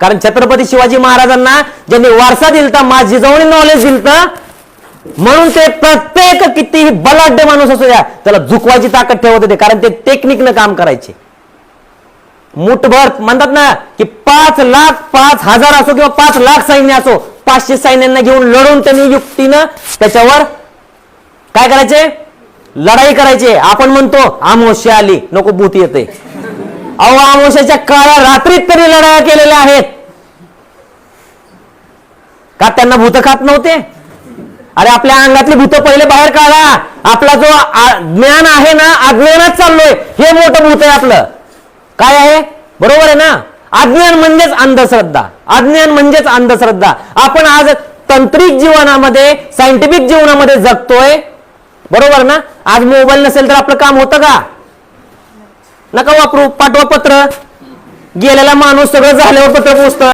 कारण छत्रपती शिवाजी महाराजांना ज्यांनी वारसा दिलता माझी जिजवणी नॉलेज दिलतं म्हणून ते प्रत्येक कितीही बलाढ्य माणूस असू द्या त्याला झुकवायची ताकद ठेवत होते कारण ते टेक्निकनं काम करायचे. मुठभर म्हणतात ना की पाच लाख पाच हजार असो किंवा पाच लाख सैन्य असो पाचशे सैन्यांना घेऊन लढून त्यांनी युक्तीनं त्याच्यावर काय करायचे? लढाई करायचे. आपण म्हणतो आमोश्या आली नको भूत येते. अहो आमोशाच्या काळ्या रात्रीत तरी लढाया केलेल्या आहेत. का त्यांना भूत खात नव्हते? अरे आपल्या अंगातले भूत पहिले बाहेर काढा. आपला जो ज्ञान आहे ना अज्ञानात चाललोय. हे मोठं भूत आहे आपलं. काय आहे? बरोबर आहे ना? अज्ञान म्हणजेच अंधश्रद्धा. अज्ञान म्हणजेच अंधश्रद्धा. आपण आज तांत्रिक जीवनामध्ये सायंटिफिक जीवनामध्ये जगतोय. बरोबर ना? आज मोबाईल नसेल तर आपलं काम होतं का? नका वापरू पाठवा पत्र. गेलेला माणूस सगळं झाल्यावर पत्र पोचतं